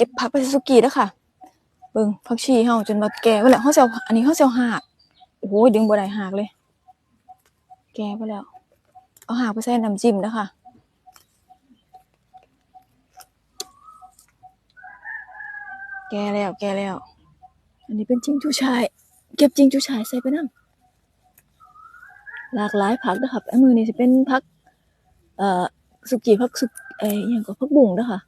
ก็บผักไปสุกี้แล้วค่ะ เบิ่งผักชีเฮาจนว่าแก่ไปแล้วเฮาเอาอันนี้เฮาเอาหากโอ้โหดึงบ่ได้หากเลย แก่ไปแล้ว เอาหากไปใส่น้ำจิ้มแล้วค่ะแก่แล้วแก่แล้ว อันนี้เป็นจิงจูชาย เก็บจิงจูชายใส่ไปนำหลากหลายผักนะครับอันมือนี่สิเป็นผัก เอ่อสุกี้ผักสุกเอ้ยอหยังก็ผักบุ้งเด้อค่ะ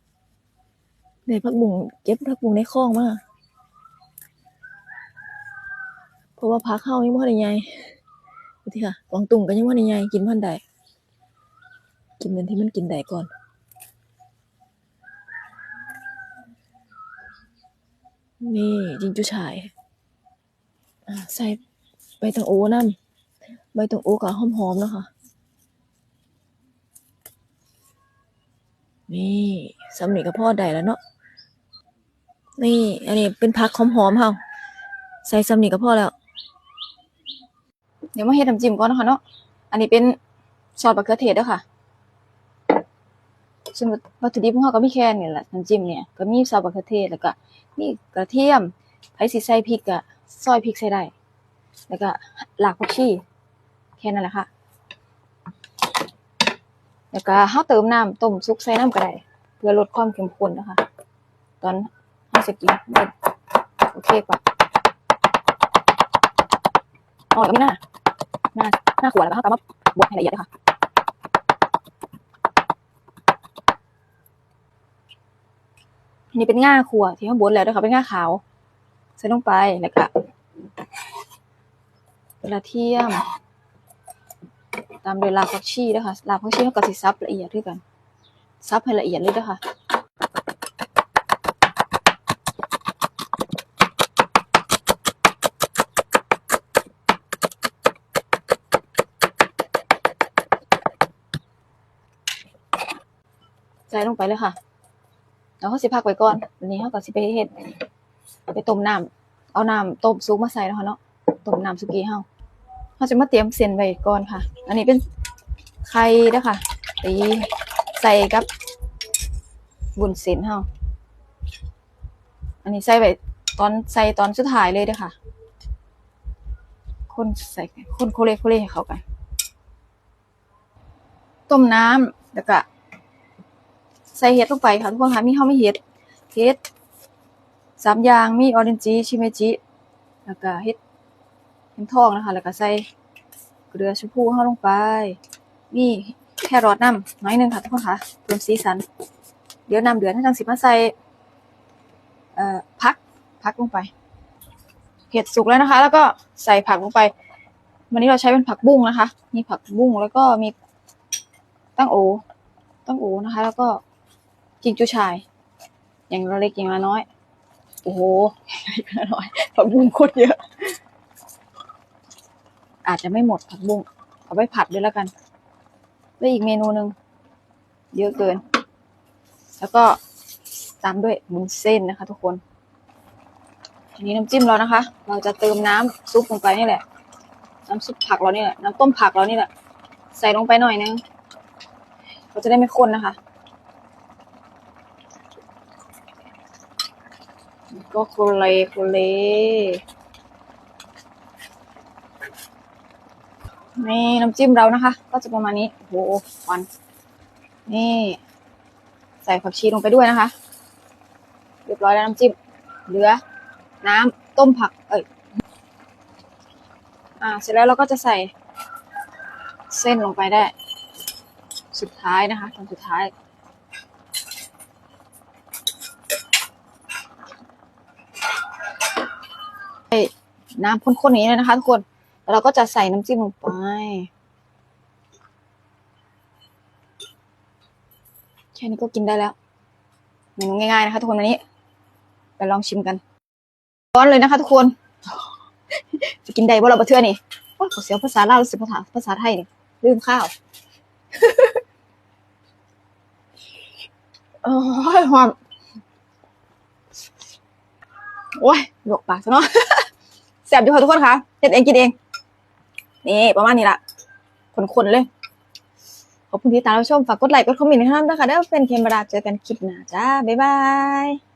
ได้ผักบุงเก็บผักบุงในคลองมากเพราะว่าผักเฮายังบ่ทันได้ใหญ่ดูสิค่ะกวางตุ้งก็ยังบ่ทันได้ใหญ่กินพันใดกินมันที่มันกินได้ก่อนนี่จิงจูฉ่ายใส่ใบตังโอน้ำใบตังโอก็หอมๆนะค่ะนี่สำนีก็พอได้แล้วเนาะ นี่ อันนี้เป็นผักหอมๆเฮาใส่สำนีก็พอแล้ว เดี๋ยวมาเฮ็ดน้ำจิ้มก่อนนะคะเนาะ อันนี้เป็นซอสมะเขือเทศเด้อค่ะส่วนวัตถุดิบของเราก็มีแค่นี้แหละน้ำจิ้มเนี่ย ก็มีซอสมะเขือเทศแล้วก็มีกระเทียมไผสิใส่พริกก็ซอยพริกใส่ได้ แล้วก็รากผักชีแค่นั้นแหละค่ะ แล้วก็เฮาเติมน้ำต้มซุกใส่น้ำก็ได้เพื่อลดความเข้มข้นนะคะ ตอน เสกินเบิดโอเคปะอ๋อแล้วมีหน้า หน้า หน้าขวดแล้วก็เฮาก็มาบดให้ละเอียดเลยค่ะอันนี้เป็นง่าขัวที่เขาบนแล้วนะคะเป็นง่าขาว ใส่ลงไปแล้วก็กระเทียม ตามด้วยรากผักชีนะคะรากผักชีเขาก็สิซับละเอียดด้วยกันซับให้ละเอียดเลยนะคะ ใส่ลงไปเลยค่ะแล้วเขาสิพักไว้ก่อนวันนี้เขาก็สิไปเฮ็ดไปต้มน้ำเอาน้ำต้มซุปมาใส่แล้วค่ะเนาะต้มน้ำสุกี้เฮาเขาจะมาเตรียมเส้นไว้ก่อนค่ะ อันนี้เป็นไข่เด้อค่ะตีใส่กับบุญเส้นเฮาอันนี้ใส่ไว้ตอนใส่ตอนสุดท้ายเลยเด้อค่ะ คนใส่คนโคเลโคเลให้เข้ากัน ต้มน้ำแล้วก็ ใส่เห็ดลงไปค่ะทุกคนค่ะมีข้าวไม่เห็ดเห็ดสามอย่างมีออเรนจิชิเมจิแล้วก็เห็ดเห็ดทองนะคะ แล้วก็ใส่เกลือชมพูเข้าลงไป มีแครอทน้ำน้อยหนึงค่ะทุกคนค่ะเพิ่มสีสัน เดี๋ยวน้ำเดือดให้จังสิมาใส่เอ่อผักผักลงไป เห็ดสุกแล้วนะคะ แล้วก็ใส่ผักลงไป วันนี้เราใช้เป็นผักบุ้งนะคะ มีผักบุ้งแล้วก็มีตั้งโอตั้งโอนะคะ แล้วก็ จิงจูชาย อย่างละเล็กอย่างละน้อย โอ้โหอย่างละน้อยผักบุ้งโคตรเยอะ อาจจะไม่หมดผักบุ้งเอาไปผัดด้วยแล้วกันแล้วอีกเมนูหนึ่งเยอะเกิน แล้วก็ตามด้วยบุญเส้นนะคะ ทุกคนทีนี้น้ำจิ้มเรานะคะ เราจะเติมน้ำซุปลงไปนี่แหละ น้ำซุปผักเรานี่แหละ น้ำต้มผักเรานี่แหละ ใส่ลงไปหน่อยนึงเราจะได้ไม่ข้นนะคะ ก็โคเลโคเลนี่น้ำจิ้มเรานะคะ ก็จะประมาณนี้โอ้โหควันนี่ ใส่ผักชีลงไปด้วยนะคะ เรียบร้อยแล้วน้ำจิ้มเหลือ น้ำต้มผัก เอ้ยอ่า เสร็จแล้วเราก็จะใส่ เส้นลงไปได้ สุดท้ายนะคะตอนสุดท้าย น้ำข้นๆอย่างนี้เลยนะคะทุกคนแล้วเราก็จะใส่น้ำจิ้มลงไปแค่นี้ก็กินได้แล้วเมนูง่ายๆนะคะ ทุกคนวันนี้ไปลองชิมกันร้อนเลยนะคะ ทุกคนจะกินได้บ่เราบะเทือนี่โอ้ยขอเสียวภาษาลาวหรือภาษาภาษาไทยนี่ลืมข้าวโอ้ยหอมโอ้ยหลวกปากซะเนาะ ซ่บอยู่ค่ะทุกคนค่ะเฮ็ดเองกินเอง นี่ประมาณนี้ละคนๆเลย ขอบคุณที่ตามรับชม ฝากกดไลค์ กดคอมเมนต์ให้ด้วยนะคะเด้อเป็นเคมบราเจอกันคลิปหน้าจ้า บ๊ายบาย